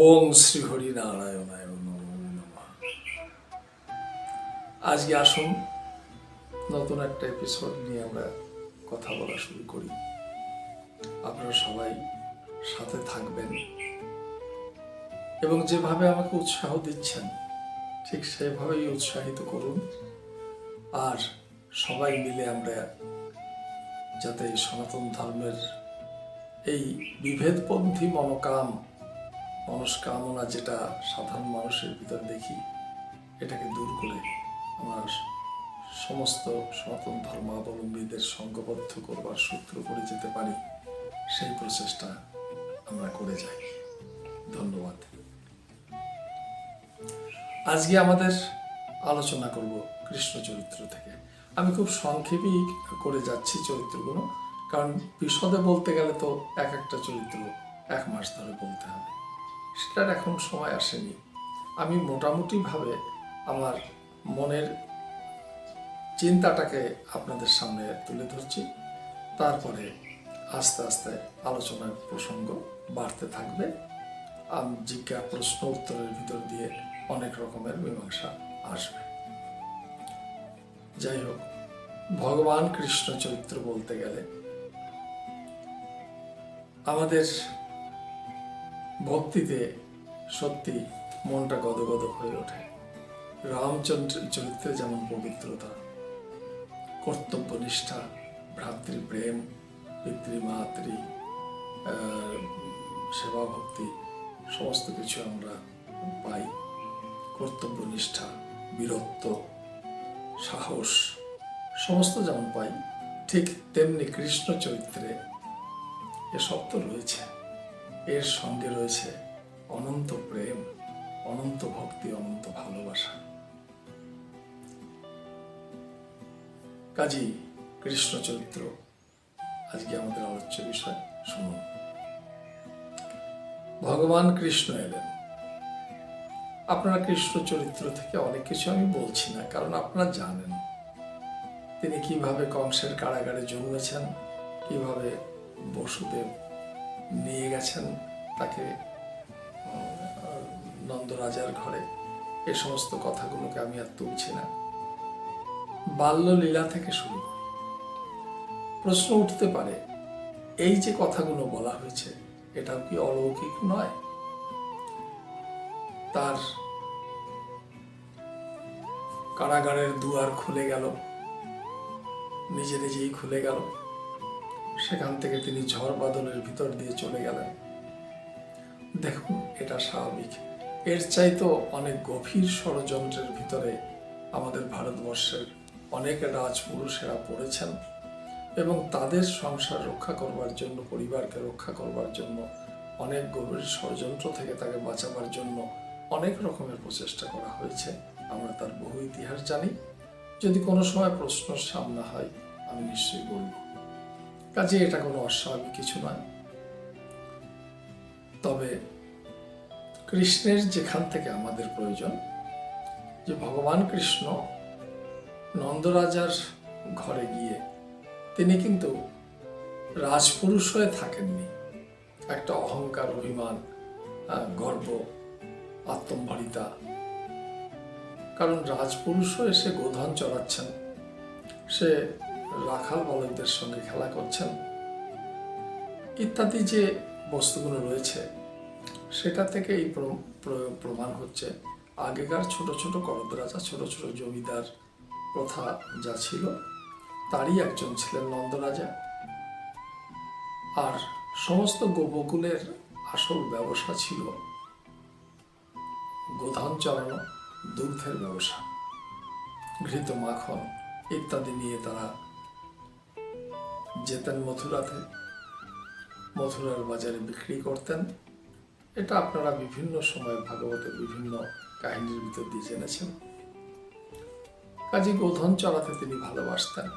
ওং শ্রী হরি নারায়ণায় আজকে আসুন, নতুন একটা এপিসোড নিয়ে আমরা কথা বলা শুরু করি। আপনারা সবাই সাথে থাকবেন এবং যেভাবে আমাকে উৎসাহ দিচ্ছেন, ঠিক সেভাবেই উৎসাহিত করুন। আর সবাই মিলে আমরা যাতে সনাতন ধর্মের এই বিভেদপন্থী মনোকাম মনস্কামনা যেটা সাধারণ মানুষের ভিতর দেখি, এটাকে দূর করে আমার সমস্ত সনাতন ধর্মাবলম্বীদের সঙ্গবদ্ধ করবার সূত্র করে যেতে পারি, সেই প্রচেষ্টা আমরা করে যাই। ধন্যবাদ। আজকে আমাদের আলোচনা করব কৃষ্ণ চরিত্র থেকে। আমি খুব সংক্ষেপেই করে যাচ্ছি চরিত্রগুলো, কারণ বিশদে বলতে গেলে তো এক একটা চরিত্র এক মাস ধরে বলতে হবে। সেটার এখন সময় আসেনি। আমি মোটামুটিভাবে আমার মনের চিন্তাটাকে আপনাদের সামনে তুলে ধরছি। তারপরে আস্তে আস্তে আলোচনার প্রসঙ্গ বাড়তে থাকবে। আমি, জিজ্ঞা প্রশ্ন উত্তরের ভিতর দিয়ে অনেক রকমের মীমাংসা আসবে। যাই হোক, ভগবান কৃষ্ণ চরিত্র বলতে গেলে আমাদের ভক্তিতে সত্যি মনটা গদগদ হয়ে ওঠে। রামচন্দ্র চরিত্রে যেমন পবিত্রতা, কর্তব্য কর্তব্যনিষ্ঠা ভ্রাতৃপ্রেম পিতৃমাতৃ সেবা ভক্তি, সমস্ত কিছু আমরা পাই। কর্তব্যনিষ্ঠা বীরত্ব, সাহস, সমস্ত যেমন পাই, ঠিক তেমনি কৃষ্ণ চরিত্রে এসব তো রয়েছে। এর সঙ্গে রয়েছে অনন্ত প্রেম, অনন্ত ভক্তি, অনন্ত ভালোবাসা। কাজী কৃষ্ণ চরিত্র আজকে আমাদের আলোচ্য বিষয় শুনুন। ভগবান কৃষ্ণ এলেন। আপনারা কৃষ্ণ চরিত্র থেকে অনেক কিছু আমি বলছি না, কারণ আপনারা জানেন। তিনি কীভাবে কংসের কারাগারে জন্মেছেন, কীভাবে বসুদেব নিয়ে গেছেন তাকে নন্দরাজার ঘরে। এ সমস্ত কথাগুলোকে আমি আর তুলছি না। বাল্য লীলা থেকে শুরু প্রশ্ন উঠতে পারে, এই যে কথাগুলো বলা হয়েছে, এটাও কি অলৌকিক নয়? তার কারাগারের দুয়ার খুলে গেল। নিজে নিজেই খুলে গেল। সেখান থেকে তিনি ঝড় বাদলের ভিতর দিয়ে চলে গেলেন। দেখুন, এটা স্বাভাবিক। এর চাইতো অনেক গভীর ষড়যন্ত্রের ভিতরে আমাদের ভারতবর্ষের অনেক রাজপুরুষেরা পড়েছেন এবং তাদের সংসার রক্ষা করবার জন্য, পরিবারকে রক্ষা করবার জন্য, অনেক গভীর ষড়যন্ত্র থেকে তাকে বাঁচাবার জন্য অনেক রকমের প্রচেষ্টা করা হয়েছে। আমরা তার বহু ইতিহাস জানি। যদি কোনো সময় প্রশ্ন সামনা হয়, আমি নিশ্চয়ই বলব। কাজে এটা কোনো অস্বাভাবিক কিছু নয়। তবে কৃষ্ণের যেখান থেকে আমাদের প্রয়োজন, যে ভগবান কৃষ্ণ নন্দরাজার ঘরে গিয়ে তিনি কিন্তু রাজপুরুষ হয়ে থাকেননি। একটা অহংকার, অভিমান গর্ব, আত্মম্ভারিতা। কারণ রাজপুরুষ হয়ে সে গোধন চড়াচ্ছেন। সে রাখাল বলকদের সঙ্গে খেলা করছেন, ইত্যাদি যে বস্তুগুলো রয়েছে, সেটা থেকে এই প্র- প্র- প্রমাণ হচ্ছে। আগেকার ছোট ছোট করদ রাজা ছোট ছোট জমিদার প্রথা যা ছিল, তারই একজন ছিলেন নন্দরাজা। আর সমস্ত গোপকুলের আসল ব্যবসা ছিল গোধান চড়ানো দুগ্ধের ব্যবসা, ঘৃত মাখন ইত্যাদি নিয়ে তারা যেতেন মথুরাতে, মথুরার বাজারে বিক্রি করতেন। এটা আপনারা বিভিন্ন সময় ভাগবতের বিভিন্ন কাহিনীর ভিতর দিয়ে জেনেছেন। কাজী গোধন চড়াতে তিনি ভালোবাসতেন।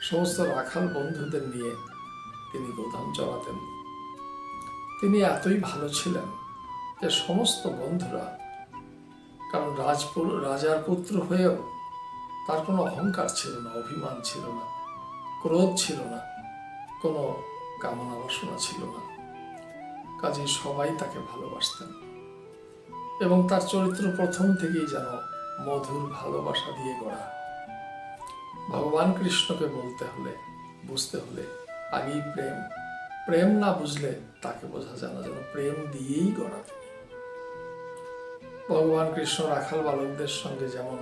সমস্ত রাখাল বন্ধুদের নিয়ে তিনি গোধন চড়াতেন। তিনি এতই ভালো ছিলেন যে সমস্ত বন্ধুরা, কারণ রাজপুর, রাজার পুত্র হয়েও তার কোনো অহংকার ছিল না, অভিমান ছিল না। ক্রোধ ছিল না, কোনো কামনা বাসনা ছিল না। কাজে সবাই তাকে ভালোবাসতেন। এবং তার চরিত্র প্রথম থেকেই যেন মধুর ভালোবাসা দিয়ে গড়া। ভগবান কৃষ্ণকে বলতে হলে, বুঝতে হলে আগেই প্রেম প্রেম না বুঝলে তাকে বোঝা যায় না, যেন প্রেম দিয়েই গড়া ভগবান কৃষ্ণ রাখাল বালকদের সঙ্গে যেমন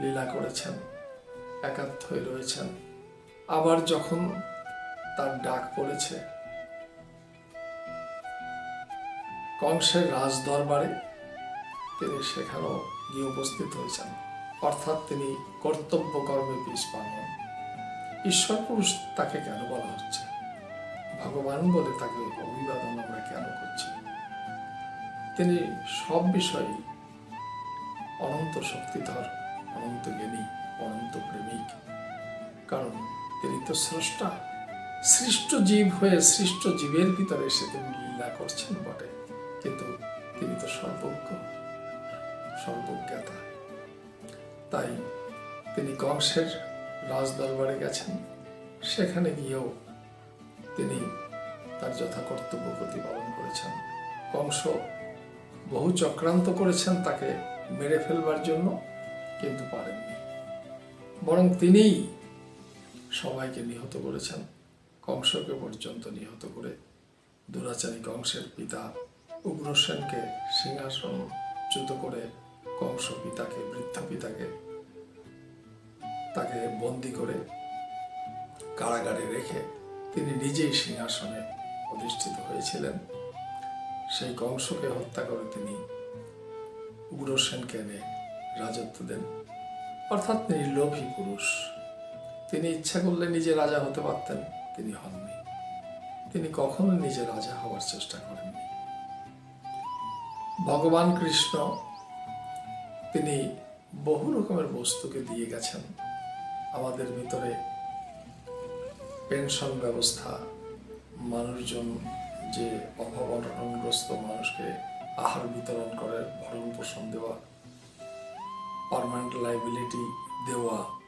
লীলা করেছেন একাত্ম হয়ে রয়েছেন আবার যখন তার ডাক পড়েছে, কংসের রাজ দরবারে তিনি সেখানেও গিয়ে উপস্থিত হয়েছেন। অর্থাৎ তিনি কর্তব্য কর্মে পিছপান হন। ঈশ্বর পুরুষ তাকে কেন বলা হচ্ছে? ভগবান বলে তাকে অভিবাদন আমরা কেন করছি? তিনি সব বিষয়ে অনন্ত শক্তিধর, অনন্ত জ্ঞানী, অনন্ত প্রেমিক। কারণ তিনি তো স্রষ্টা, সৃষ্ট জীব হয়ে সৃষ্ট জীবের ভিতরে এসে তিনি লীলা করছেন বটে। কিন্তু তিনি তো সর্বজ্ঞ সর্বজ্ঞতা তাই তিনি কংসের রাজ দরবারে গেছেন। সেখানে গিয়েও তিনি তার যথা কর্তব্য প্রতিপালন করেছেন। কংস বহু চক্রান্ত করেছেন তাকে মেরে ফেলবার জন্য, কিন্তু পারেননি। বরং তিনিই সবাইকে নিহত করেছেন। কংসকে পর্যন্ত নিহত করে দুরাচারী কংসের পিতা উগ্রসেনকে সিংহাসনচ্যুত করে কংস পিতাকে, বৃদ্ধ পিতাকে তাকে বন্দি করে কারাগারে রেখে তিনি নিজেই সিংহাসনে অধিষ্ঠিত হয়েছিলেন। সেই কংসকে হত্যা করে তিনি উগ্রসেনকে এনে রাজত্ব দেন। অর্থাৎ তিনি লোভী পুরুষ। তিনি ইচ্ছা করলে নিজে রাজা হতে পারতেন, তিনি হননি। তিনি কখনো নিজে রাজা হওয়ার চেষ্টা করেননি। ভগবান কৃষ্ণ তিনি বহু রকমের বস্তুকে দিয়ে গেছেন। আমাদের ভিতরে পেনশন ব্যবস্থা, মানুষজন যে অভাব অনটনগ্রস্ত মানুষকে আহার বিতরণ করে, ভরণ পোষণ দেওয়া পারমানেন্ট লাইবিলিটি দেওয়া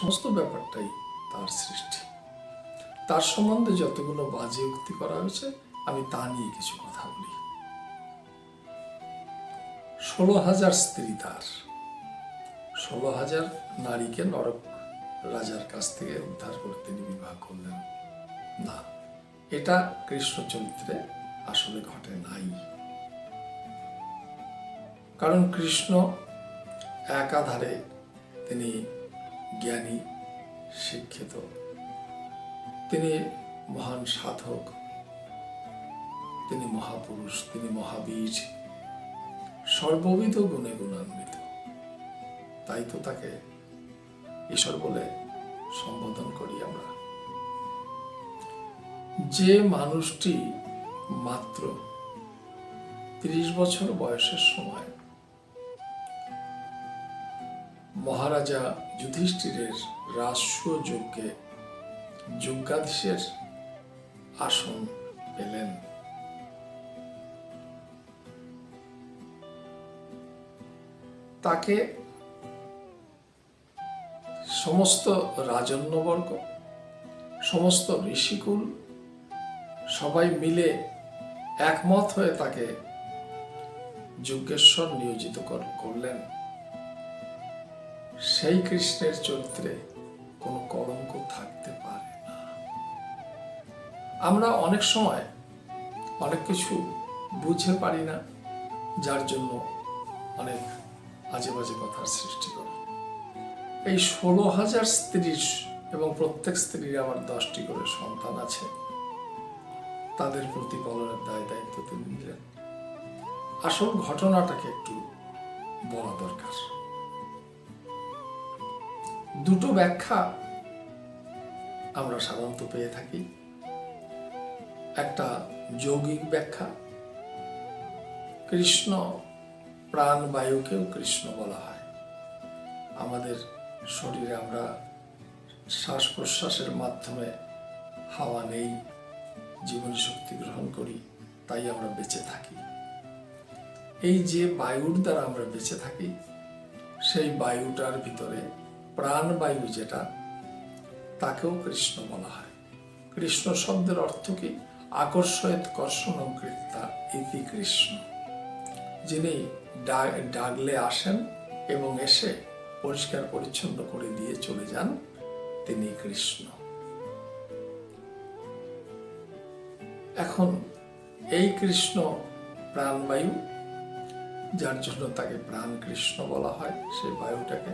সমস্ত ব্যাপারটাই তার সৃষ্টি। তার সম্বন্ধে যতগুলো বাজে উক্তি করা হয়েছে, আমি তা নিয়ে কিছু কথা বলি। ষোলো হাজার স্ত্রী তার। ষোলো হাজার নারীকে নরক রাজার কাছ থেকে উদ্ধার করে তিনি বিবাহ করলেন। না, এটা কৃষ্ণ চরিত্রে আসলে ঘটে নাই। কারণ কৃষ্ণ একাধারে তিনি জ্ঞানী, শিক্ষিত। তিনি মহান সাধক। তিনি মহাপুরুষ, তিনি মহাবীর। সর্ববিধ গুণে গুণান্বিত। তাই তো তাকে ঈশ্বর বলে সম্বোধন করি আমরা। যে মানুষটি মাত্র ত্রিশ বছর বয়সের সময় মহারাজা যুধিষ্ঠিরের রাষ্ট্র যজ্ঞে যজ্ঞাধীশের আসন পেলেন। তাকে সমস্ত রাজন্যবর্গ, সমস্ত ঋষিকুল সবাই মিলে একমত হয়ে তাকে যজ্ঞেশ্বর নিয়োজিত কর- করলেন। সেই কৃষ্ণের চরিত্রে কোনো কলঙ্ক থাকতে পারে না। আমরা অনেক সময় অনেক কিছু বুঝে পারি না, যার জন্য অনেক আজে বাজে কথার সৃষ্টি করে। এই ষোলো হাজার স্ত্রীর এবং প্রত্যেক স্ত্রীর আবার দশটি করে সন্তান আছে। তাদের প্রতিপালনের দায় দায়িত্ব তিনি নিলেন আসল ঘটনাটাকে একটু বলা দরকার। দুটো ব্যাখ্যা আমরা সাধারণত পেয়ে থাকি। একটা যৌগিক ব্যাখ্যা, কৃষ্ণ প্রাণবায়ুকেও কৃষ্ণ বলা হয়। আমাদের শরীরে আমরা শ্বাস প্রশ্বাসের মাধ্যমে হাওয়া নেই জীবন শক্তি গ্রহণ করি, তাই আমরা বেঁচে থাকি। এই যে বায়ুর দ্বারা আমরা বেঁচে থাকি, সেই বায়ুটার ভিতরে প্রাণবায়ু যেটা, তাকেও কৃষ্ণ বলা হয়। কৃষ্ণ শব্দের অর্থ কি? আকর্ষয়ত কর্ষণ কৃত্তা ইতি কৃষ্ণ। যিনি ডাকলে আসেন এবং এসে পরিষ্কার পরিচ্ছন্ন করে দিয়ে চলে যান, তিনি কৃষ্ণ। এখন এই কৃষ্ণ প্রাণবায়ু, যার জন্য তাকে প্রাণ কৃষ্ণ বলা হয়, সেই বায়ুটাকে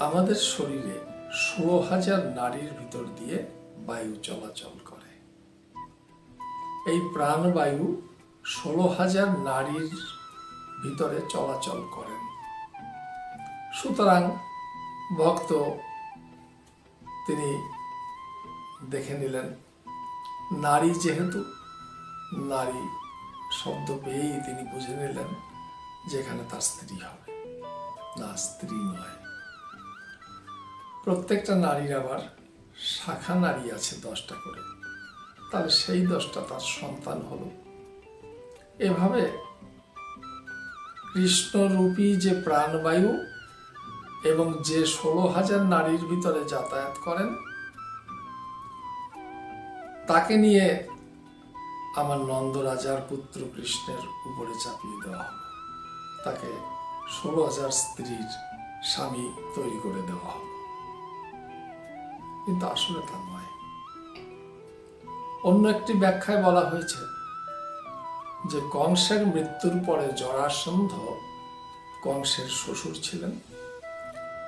আমাদের শরীরে ষোলো হাজার নারীর ভিতর দিয়ে বায়ু চলাচল করে। এই প্রাণবায়ু ষোলো হাজার নারীর ভিতরে চলাচল করেন সুতরাং ভক্ত তিনি দেখে নিলেন, নারী যেহেতু, নারী শব্দ পেয়েই তিনি বুঝে নিলেন যেখানে তার স্ত্রী হবে। না, স্ত্রী নয়। প্রত্যেকটা নারীর আবার শাখা নারী আছে দশটা করে। তাহলে সেই দশটা তার সন্তান হলো। এভাবে কৃষ্ণরূপী যে প্রাণবায়ু এবং যে ষোলো হাজার নারীর ভিতরে যাতায়াত করেন, তাকে নিয়ে আমার নন্দ রাজার পুত্র কৃষ্ণের উপরে চাপিয়ে দেওয়া তাকে ষোলো হাজার স্ত্রীর স্বামী তৈরি করে দেওয়া হলো। কিন্তু আসলে তা নয়। অন্য একটি ব্যাখ্যায় বলা হয়েছে যে কংসের মৃত্যুর পরে জরাসন্ধ কংসের শ্বশুর ছিলেন।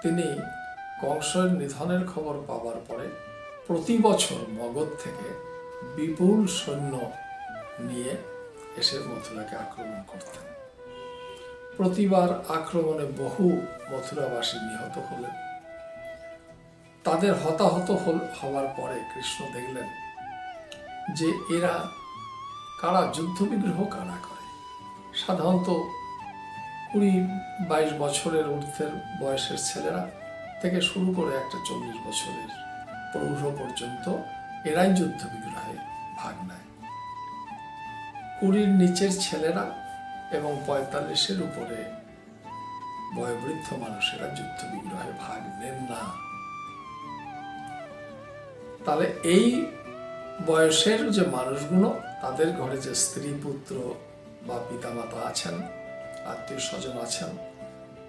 তিনি কংসের নিধনের খবর পাওয়ার পরে প্রতি বছর মগধ থেকে বিপুল সৈন্য নিয়ে এসে মথুরাকে আক্রমণ করতেন। প্রতিবার আক্রমণে বহু মথুরাবাসী নিহত হলেন। তাদের হতাহত হওয়ার পরে কৃষ্ণ দেখলেন যে এরা কারা যুদ্ধ বিগ্রহ কারা করে। সাধারণত কুড়ি বাইশ বছরের ঊর্ধ্বের বয়সের ছেলেরা থেকে শুরু করে একটা চল্লিশ বছরের প্রৌঢ় পর্যন্ত এরাই যুদ্ধ বিগ্রহে ভাগ নেয়। কুড়ির নিচের ছেলেরা এবং পঁয়তাল্লিশের উপরে বয়োবৃদ্ধ মানুষেরা যুদ্ধ বিগ্রহে ভাগ নেন না। তাহলে এই বয়সের যে মানুষগুলো, তাদের ঘরে যে স্ত্রী, পুত্র বা পিতামাতা আছেন, আত্মীয় স্বজন আছেন,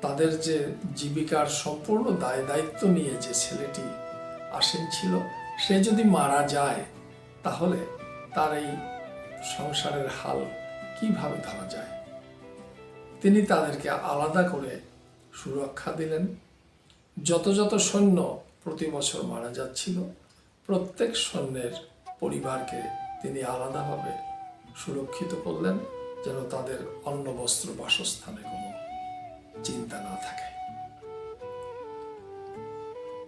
তাদের যে জীবিকার সম্পূর্ণ দায় দায়িত্ব নিয়ে যে ছেলেটি আসেন ছিল, সে যদি মারা যায়, তাহলে তার এই সংসারের হাল কীভাবে ধরা যায়? তিনি তাদেরকে আলাদা করে সুরক্ষা দিলেন। যত যত সৈন্য প্রতি বছর মারা যাচ্ছিল প্রত্যেক সৈন্যের পরিবারকে তিনি আলাদাভাবে সুরক্ষিত করলেন, যেন তাদের অন্ন, বস্ত্র, বাসস্থানে কোনো চিন্তা না থাকে।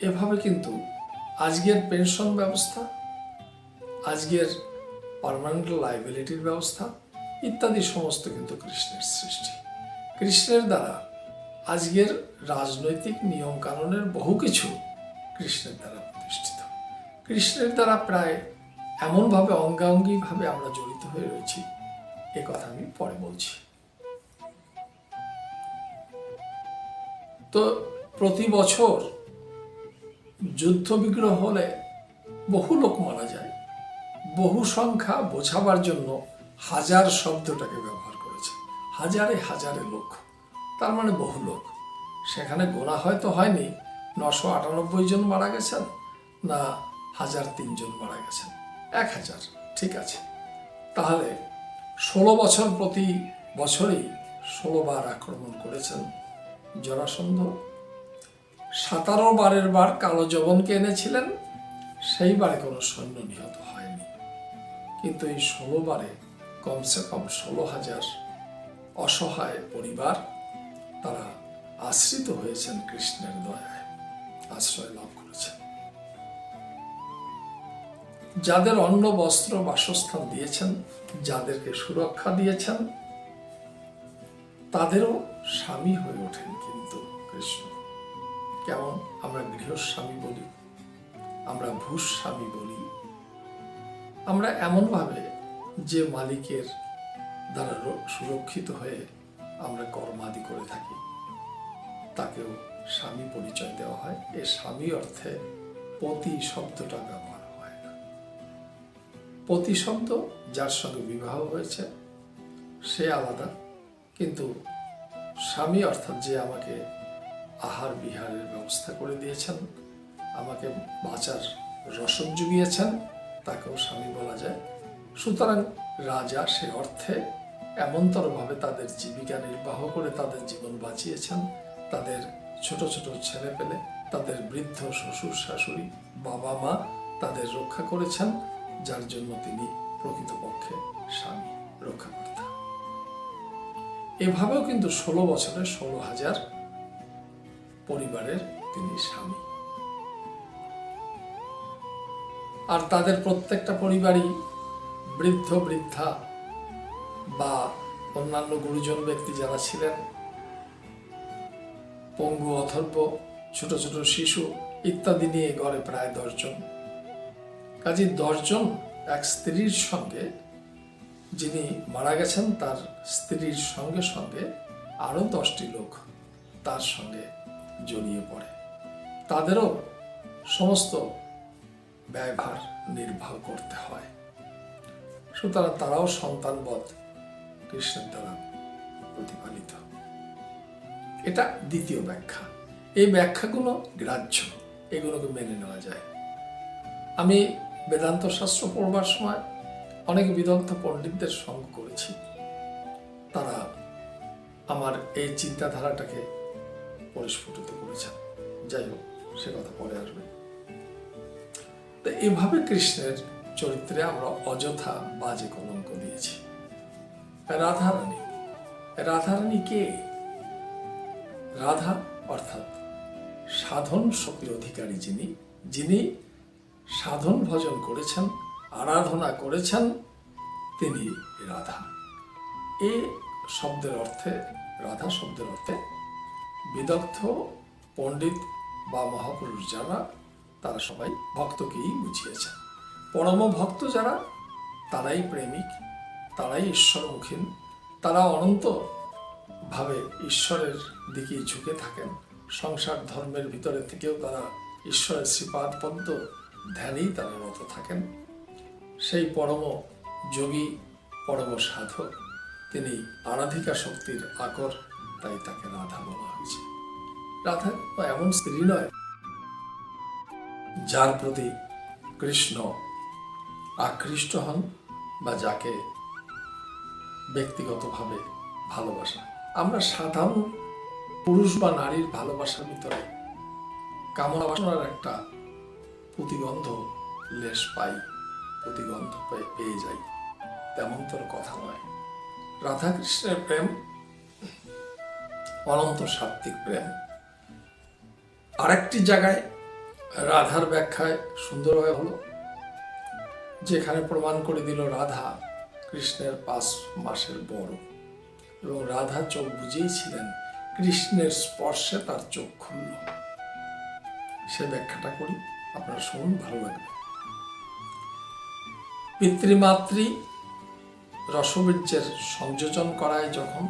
এভাবে কিন্তু আজকের পেনশন ব্যবস্থা, আজকের পার্মানেন্ট লাইবিলিটির ব্যবস্থা ইত্যাদি সমস্ত কিন্তু কৃষ্ণের সৃষ্টি। কৃষ্ণের দ্বারা আজকের রাজনৈতিক নিয়ম কানুনের বহু কিছু কৃষ্ণের দ্বারা কৃষ্ণের দ্বারা প্রায় এমনভাবে অঙ্গাঙ্গিভাবে আমরা জড়িত হয়ে রয়েছি। এ কথা আমি পরে বলছি। তো প্রতি বছর যুদ্ধ বিগ্রহ হলে বহু লোক মারা যায়। বহু সংখ্যা বোঝাবার জন্য হাজার শব্দটাকে ব্যবহার করেছে। হাজারে হাজারে লোক। তার মানে বহু লোক। সেখানে গোনা হয়তো হয়নি। নশো আটানব্বই জন মারা গেছেন না হাজার তিনজন মারা গেছেন। এক হাজার, ঠিক আছে। তাহলে ষোলো বছর প্রতি বছরেই ষোলো বার আক্রমণ করেছেন জরাসন্ধ। সাতারো বারের বার কালো যবনকে এনেছিলেন, সেই বারে কোনো সৈন্য নিহত হয়নি। কিন্তু এই ষোলো বারে কমসে কম ষোলো হাজার অসহায় পরিবার, তারা আশ্রিত হয়েছেন কৃষ্ণের দয়ায়। আশ্রয় লাভ যাদের অন্ন, বস্ত্র, বাসস্থান দিয়েছেন, যাদেরকে সুরক্ষা দিয়েছেন, তাদেরও স্বামী হয়ে ওঠেন কিন্তু কৃষ্ণ। কেমন? আমরা গৃহস্বামী বলি, আমরা ভূস্বামী বলি। আমরা এমনভাবে যে মালিকের দ্বারা সুরক্ষিত হয়ে আমরা কর্মাদি করে থাকি, তাকেও স্বামী পরিচয় দেওয়া হয়। এ স্বামী অর্থে পতি শব্দটা ব্যবহার পতি শব্দ যার সঙ্গে বিবাহ হয়েছে, সে আলাদা। কিন্তু স্বামী অর্থাৎ যে আমাকে আহার বিহারের ব্যবস্থা করে দিয়েছেন, আমাকে বাঁচার রসদ জুগিয়েছেন, তাকেও স্বামী বলা যায়। সুতরাং রাজা সে অর্থে এমনতরভাবে তাদের জীবিকা নির্বাহ করে তাদের জীবন বাঁচিয়েছেন। তাদের ছোট ছোট ছেলে পেলে তাদের বৃদ্ধ শ্বশুর শাশুড়ি, বাবা মা তাদের রক্ষা করেছেন। যার জন্য তিনি প্রকৃতপক্ষে স্বামী রক্ষাকর্তা। এভাবেও কিন্তু ষোলো বছরে ষোলো হাজার পরিবারের তিনি স্বামী। আর তাদের প্রত্যেকটা পরিবারই বৃদ্ধ, বৃদ্ধা বা অন্যান্য গুরুজন ব্যক্তি যারা ছিলেন, পঙ্গু, অথর্ব, ছোট ছোট শিশু ইত্যাদি নিয়ে গড়ে প্রায় দশজন কাজে দশজন এক স্ত্রীর সঙ্গে, যিনি মারা গেছেন, তার স্ত্রীর সঙ্গে সঙ্গে আরও দশটি লোক তার সঙ্গে জড়িয়ে পড়ে। তাদেরও সমস্ত ব্যয়ভার নির্বাহ করতে হয়। সুতরাং তারাও সন্তানবধ কৃষ্ণের দ্বারা প্রতিপালিত। এটা দ্বিতীয় ব্যাখ্যা। এই ব্যাখ্যাগুলো গ্রাহ্য, এগুলোকে মেনে নেওয়া যায়। আমি বেদান্ত শাস্ত্র পড়বার সময় অনেক বিদগ্ধ পণ্ডিতদের সঙ্গ করেছি। তারা আমার এই চিন্তাধারাটাকে পরিস্ফুটিত করেছেন। যাই হোক, সে কথা পরে আসবে। তো এভাবে কৃষ্ণের চরিত্রে আমরা অযথা বাজে কলঙ্ক দিয়েছি। রাধারানী রাধারানী কে? রাধা অর্থাৎ সাধন শক্তির অধিকারী যিনি যিনি সাধন ভজন করেছেন, আরাধনা করেছেন তিনি রাধা। এ শব্দের অর্থে, রাধা শব্দের অর্থে বিদগ্ধ, পণ্ডিত বা মহাপুরুষ যারা, তারা সবাই ভক্তকেই বুঝিয়েছেন। পরম ভক্ত যারা, তারাই প্রেমিক, তারাই ঈশ্বরমুখীন, তারা অনন্ত ভাবে ঈশ্বরের দিকে ঝুঁকে থাকেন। সংসার ধর্মের ভিতরে থেকেও তারা ঈশ্বরের শ্রীপাদ পদ্ম ধ্যানেই তারা রত থাকেন। সেই পরম যোগী, পরম সাধক, তিনি আরাধিকা শক্তির আকর, তাই তাকে রাধা বলা হয়েছে। রাধা এমন স্ত্রী নয়, যার প্রতি কৃষ্ণ আকৃষ্ট হন বা যাকে ব্যক্তিগতভাবে ভালোবাসা আমরা সাধারণ পুরুষ বা নারীর ভালোবাসার ভিতরে কামনা বাসনার একটা প্রতিগন্ধ লেশ পাই, প্রতিগন্ধ পেয়ে যাই। তেমন তোর কথা নয়। রাধাকৃষ্ণের প্রেম, অনন্ত সাত্বিক প্রেম। আরেকটি জায়গায় রাধার ব্যাখ্যায় সুন্দরভাবে হলো, যেখানে প্রমাণ করে দিল রাধা কৃষ্ণের পাঁচ মাসের বড়। এবং রাধা চোখ বুঝেই ছিলেন কৃষ্ণের স্পর্শে তার চোখ খুলল। সে ব্যাখ্যাটা করি। আপনারা শুনুন ভালো লাগবে। পিতৃমাতৃ রসবীর্যের সংযোজন করায় যখন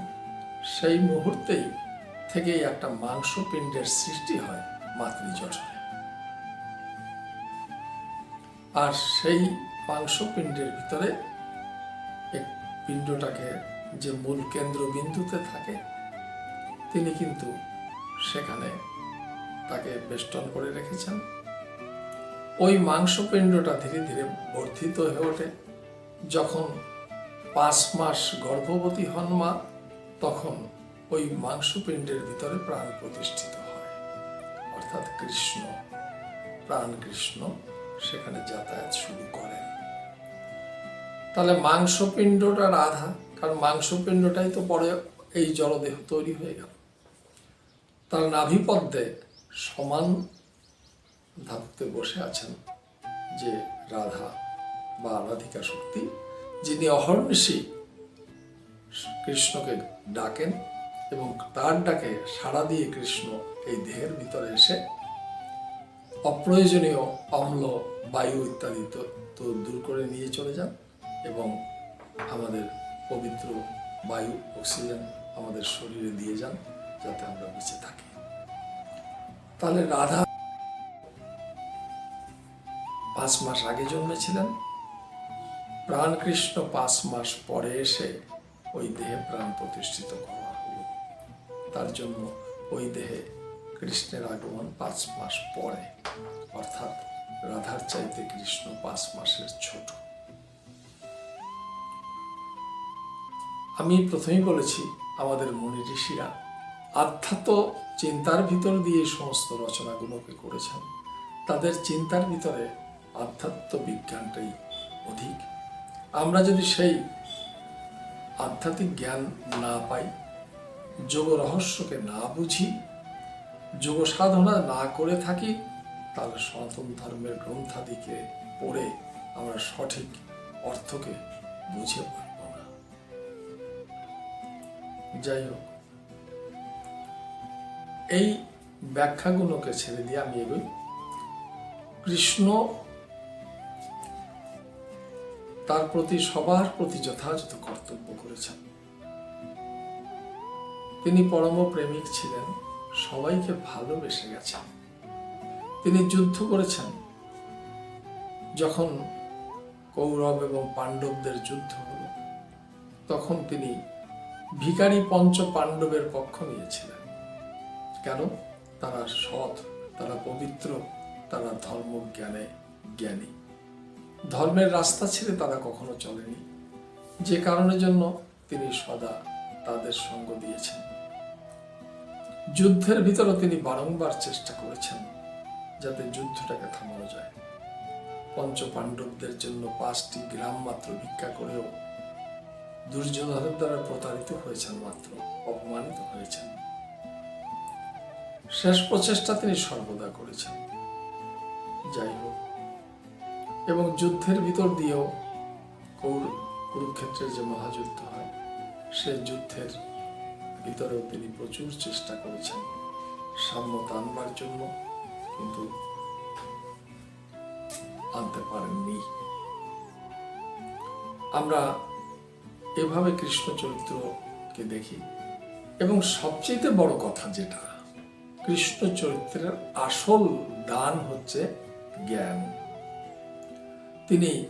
সেই মুহূর্তেই থেকেই একটা মাংসপিণ্ডের সৃষ্টি হয় মাতৃজঠরে আর সেই মাংসপিণ্ডের ভিতরে পিণ্ডটাকে যে মূল কেন্দ্রবিন্দুতে থাকে, তিনি কিন্তু সেখানে তাকে বেষ্টন করে রেখেছেন। ওই মাংসপিণ্ডটা ধীরে ধীরে বর্ধিত হয়ে ওঠে। যখন পাঁচ মাস গর্ভবতী হন মা, তখন ওই মাংসপিণ্ডের ভিতরে প্রাণ প্রতিষ্ঠিত হয়। অর্থাৎ কৃষ্ণ, প্রাণ কৃষ্ণ সেখানে যাতায়াত শুরু করেন। তাহলে মাংসপিণ্ডটা রাধা, কারণ মাংসপিণ্ডটাই তো পরে এই জলদেহ তৈরি হয়ে গেল। তার নাভিপদ্মে সমান ধাতুতে বসে আছেন যে রাধা বা রাধিকা শক্তি, যিনি অহর্নিশি কৃষ্ণকে ডাকেন এবং তার ডাকে সাড়া দিয়ে কৃষ্ণ এই দেহের ভিতরে এসে অপ্রয়োজনীয় অম্ল, বায়ু ইত্যাদি তো তো দূর করে নিয়ে চলে যান এবং আমাদের পবিত্র বায়ু, অক্সিজেন আমাদের শরীরে দিয়ে যান যাতে আমরা বেঁচে থাকি। তাহলে রাধা পাঁচ মাস আগে জন্মেছিলেন। প্রাণ কৃষ্ণ পাঁচ মাস পরে এসে ওই দেহে প্রাণ প্রতিষ্ঠিত করা হলো। তার জন্য ওই দেহে কৃষ্ণের আগমন পাঁচ মাস পরে। অর্থাৎ রাধার চাইতে কৃষ্ণ পাঁচ মাসের ছোট। আমি প্রথমেই বলেছি, আমাদের মুনি ঋষিরা আধ্যাত্ম চিন্তার ভিতর দিয়ে সমস্ত রচনাগুলোকে করেছেন। তাদের চিন্তার ভিতরে আধ্যাত্ম বিজ্ঞানটাই অধিক। আমরা যদি সেই আধ্যাত্মিক জ্ঞান না পাই, যোগ রহস্যকে না বুঝি, যোগ সাধনা না করে থাকি, তাহলে সনাতন ধর্মের গ্রন্থাদিকে পড়ে আমরা সঠিক অর্থকে বুঝে পারব না। যাই হোক, এই ব্যাখ্যাগুলোকে ছেড়ে দিয়ে আমি এগোই। কৃষ্ণ তার প্রতি সবার প্রতি যথাযথ কর্তব্য করেছেন। তিনি পরম প্রেমিক ছিলেন, সবাইকে ভালোবেসে গেছেন। তিনি যুদ্ধ করেছেন, যখন কৌরব এবং পাণ্ডবদের যুদ্ধ হল, তখন তিনি ভিখারি পঞ্চ পাণ্ডবের পক্ষ নিয়েছিলেন। কেন? তারা সৎ, তারা পবিত্র, তারা ধর্মজ্ঞানে জ্ঞানী। ধর্মের রাস্তা ছেড়ে তারা কখনো চলেনি। যে কারণের জন্য তিনি সদা তাদের সঙ্গ দিয়েছেন। যুদ্ধের ভিতরে তিনি বারংবার চেষ্টা করেছেন যাতে যুদ্ধটাকে থামানো যায়। পঞ্চ পাণ্ডবদের জন্য পাঁচটি গ্রাম মাত্র ভিক্ষা করেও দুর্যোধনের দ্বারা প্রতারিত হয়েছেন মাত্র, অপমানিত হয়েছেন। শেষ প্রচেষ্টা তিনি সর্বদা করেছেন। যাই হোক এবং যুদ্ধের ভিতর দিয়েও কৌর কুরুক্ষেত্রের যে মহাযুদ্ধ হয়, সে যুদ্ধের ভিতরেও তিনি প্রচুর চেষ্টা করেছেন সাম্যতা আনবার জন্য, কিন্তু আনতে পারেননি। আমরা এভাবে কৃষ্ণ চরিত্রকে দেখি, এবং সবচেয়ে বড় কথা যেটা কৃষ্ণ চরিত্রের আসল দান হচ্ছে জ্ঞান। তিনি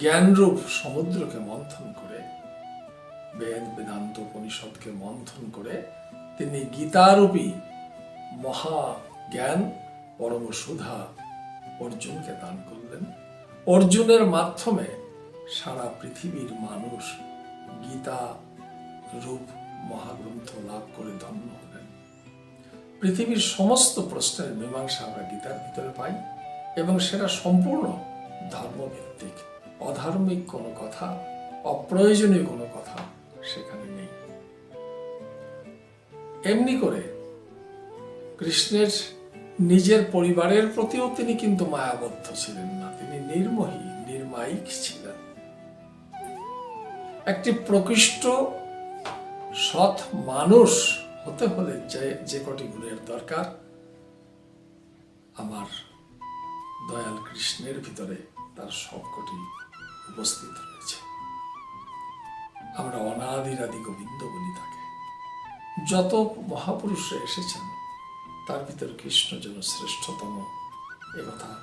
জ্ঞানরূপ সমুদ্রকে মন্থন করে, বেদ, বেদান্ত উপনিষদকে মন্থন করে তিনি গীতারূপী মহা জ্ঞান পরম সুধা অর্জুনকে দান করলেন। অর্জুনের মাধ্যমে সারা পৃথিবীর মানুষ গীতা রূপ মহাগ্রন্থ লাভ করে ধন্য হলেন। পৃথিবীর সমস্ত প্রশ্নের মীমাংসা আমরা গীতার ভিতরে পাই এবং সেটা সম্পূর্ণ ধর্মভিত্তিক, অধার্মিক কোনো কথা, অপ্রয়োজনীয় কোনো কথা সেখানে নেই। এমনি করে কৃষ্ণের নিজের পরিবারের প্রতিও তিনি কিন্তু মায়াবদ্ধ ছিলেন না। তিনি নির্মোহী, নির্মায়িক ছিলেন। একটি প্রকৃষ্ট, সৎ মানুষ হতে হলে যে যে কটি গুণের দরকার, আমার দয়াল কৃষ্ণের ভিতরে তার সবকটি উপস্থিত রয়েছে। আমরা অনাদিরাদি গোবিন্দ বলি তাকে। যত মহাপুরুষরা এসেছেন, তার ভিতরে কৃষ্ণ যেন শ্রেষ্ঠতম এ কথা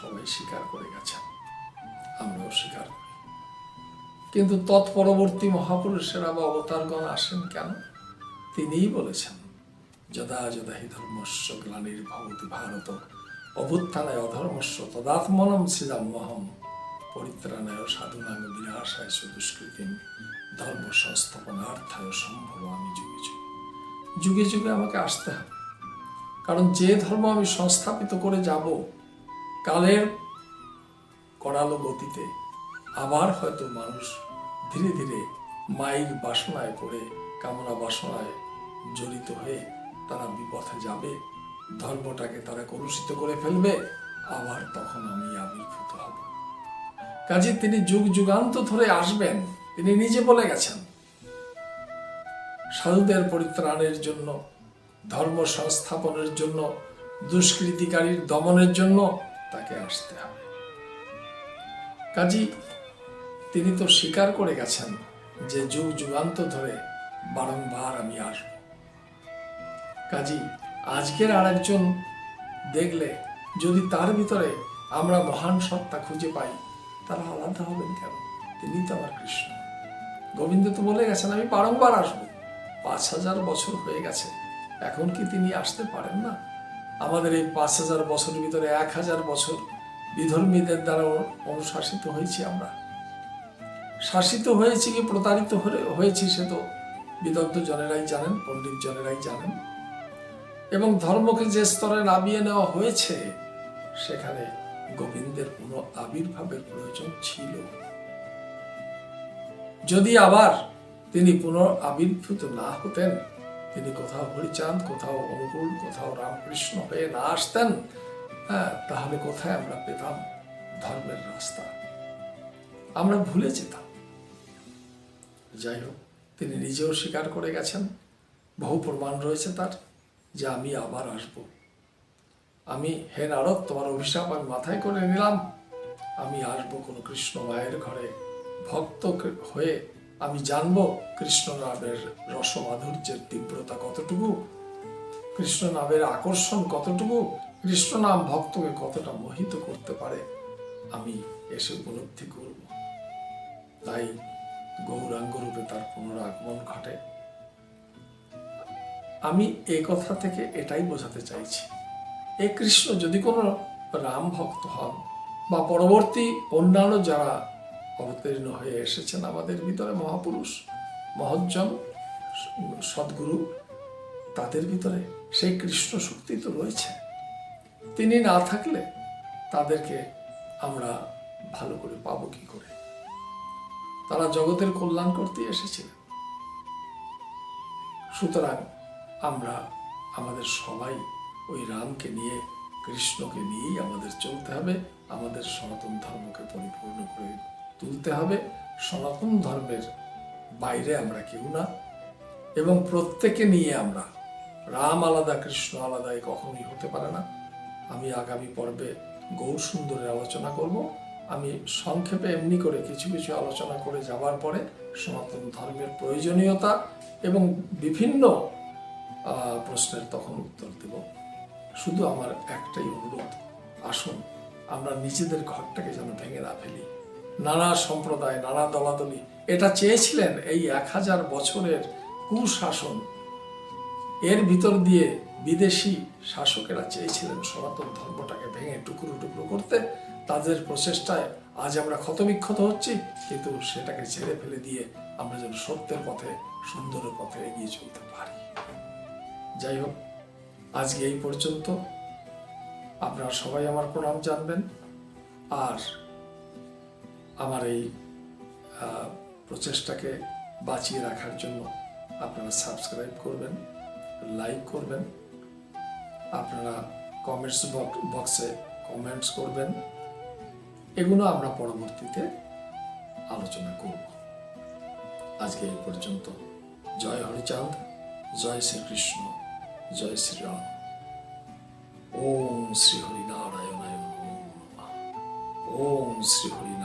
সবাই স্বীকার করে গেছেন। আমরাও স্বীকার করি। কিন্তু তৎপরবর্তী মহাপুরুষেরা বা অবতারগণ আসেন কেন? তিনিই বলেছেন, যদা যদা হি ধর্মস্ব গ্লানির গ্লানির্ভবতি ভারত অভ্যুত্থানায় অধর্মস্য তদাত্মনম শ্রীরামহম পরিত্রাণায় সাধুনাঙ্গ বিনাশায় সুদুষ্কৃতিম। ধর্ম সংস্থাপনার্থায় সম্ভব আমি যুগে যুগে। যুগে যুগে আমাকে আসতে হবে। কারণ যে ধর্ম আমি সংস্থাপিত করে যাব, কালের করালো গতিতে আবার হয়তো মানুষ ধীরে ধীরে মাইক বাসনায় পড়ে কামনা বাসনায় জড়িত হয়ে তারা বিপথে যাবে। ধর্মটাকে তারা কলুষিত করে ফেলবে, আবার তখন আমি আবির্ভূত হব। কাজে তিনি যুগ যুগান্ত ধরে আসবেন, তিনি নিজে বলে গেছেন। সাধুদের পরিত্রাণের জন্য, ধর্ম সংস্থাপনের জন্য, দুষ্কৃতিকারীর দমনের জন্য তাকে আসতে হবে। কাজী, তিনি তো স্বীকার করে গেছেন যে যুগ যুগান্ত ধরে বারংবার আমি আসব। কাজী আজকের আর একজন দেখলে যদি তার ভিতরে আমরা মহান সত্তা খুঁজে পাই, তারা আলাদা হবেন কেন? তিনি তো আমার কৃষ্ণ। গোবিন্দ তো বলে গেছেন, আমি বারংবার আসব। পাঁচ হাজার বছর হয়ে গেছে। এখন কি তিনি আসতে পারেন না? আমাদের এই পাঁচ হাজার বছরের ভিতরে এক হাজার বছর বিধর্মীদের দ্বারা অনুশাসিত হয়েছি আমরা। শাসিত হয়েছি কি প্রতারিত হয়ে- হয়েছি সে তো বিদগ্ধ জনেরাই জানেন, পণ্ডিত জনেরাই জানেন। এবং ধর্মকে যে স্তরে নামিয়ে নেওয়া হয়েছে, সেখানে গোবিন্দের কোনো আবির্ভাবের প্রয়োজন ছিল। যদি আবার তিনি পুনঃ আবির্ভূত না হতেন, তিনি কোথাও হরিচাঁদ, কোথাও অনুকূল, কোথাও রামকৃষ্ণ হয়ে না আসতেন হ্যাঁ তাহলে কোথায় আমরা পেতাম ধর্মের রাস্তা? আমরা ভুলে যেতাম। যাই হোক, তিনি নিজেও স্বীকার করে গেছেন। বহু প্রমাণ রয়েছে তার। যে আমি আবার আসব। আমি হে নারদ, তোমার অভিশাপ আমি মাথায় করে নিলাম। আমি আসব কোনো কৃষ্ণ মায়ের ঘরে। ভক্ত হয়ে আমি জানব কৃষ্ণ নামের রসমাধুর্যের তীব্রতা কতটুকু। কৃষ্ণ নামের আকর্ষণ কতটুকু। কৃষ্ণ নাম ভক্তকে কতটা মোহিত করতে পারে, আমি এসে উপলব্ধি করব। তাই গৌরাঙ্গ রূপে তার পুনরাগমন ঘটে। আমি এই কথা থেকে এটাই বোঝাতে চাইছি। এই কৃষ্ণ যদি কোনো রাম ভক্ত হন বা পরবর্তী অন্যান্য যারা অবতীর্ণ হয়ে এসেছেন আমাদের ভিতরে মহাপুরুষ মহজ্জন সদ্গুরু, তাদের ভিতরে সেই কৃষ্ণ শক্তি তো রয়েছে। তিনি না থাকলে তাদেরকে আমরা ভালো করে পাবো কি করে? তারা জগতের কল্যাণ করতে এসেছিলেন। সুতরাং আমরা আমাদের সবাই ওই রামকে নিয়ে, কৃষ্ণকে নিয়েই আমাদের চলতে হবে, আমাদের সনাতন ধর্মকে পরিপূর্ণ করে তুলতে হবে। সনাতন ধর্মের বাইরে আমরা কেউ না এবং প্রত্যেকে নিয়ে আমরা রাম আলাদা, কৃষ্ণ আলাদা এ কখনোই হতে পারে না। আমি আগামী পর্বে গৌর সুন্দরের আলোচনা করব। আমি সংক্ষেপে এমনি করে কিছু কিছু আলোচনা করে যাবার পরে সনাতন ধর্মের প্রয়োজনীয়তা এবং বিভিন্ন প্রশ্নের তখন উত্তর দেব। শুধু আমার একটাই অনুরোধ, আসুন আমরা নিজেদের ঘরটাকে যেন ভেঙে না ফেলি। নানা সম্প্রদায়, নানা দলাদলি, এটা চেয়েছিলেন এই এক হাজার বছরের কুশাসন। এর ভিতর দিয়ে বিদেশি শাসকেরা চেয়েছিলেন সনাতন ধর্মটাকে ভেঙে টুকরো টুকরো করতে। তাদের প্রচেষ্টায় আজ আমরা ক্ষতবিক্ষত হচ্ছি, কিন্তু সেটাকে ছেড়ে ফেলে দিয়ে আমরা যেন সত্যের পথে, সুন্দরের পথে এগিয়ে চলতে পারি। যাই হোক, আজকে এই পর্যন্ত। আপনারা সবাই আমার প্রণাম জানবেন। আর আমার এই প্রচেষ্টাকে বাঁচিয়ে রাখার জন্য আপনারা সাবস্ক্রাইব করবেন, লাইক করবেন। আপনারা কমেন্টস বক্সে কমেন্টস করবেন। এগুলো আমরা পরবর্তীতে আলোচনা করব। আজকে এই পর্যন্ত। জয় হরিচাঁদ, জয় শ্রীকৃষ্ণ। জয় শ্রীরাম। ওম শ্রী হরি নারায়ণায় নমঃ। ওম শ্রী হরি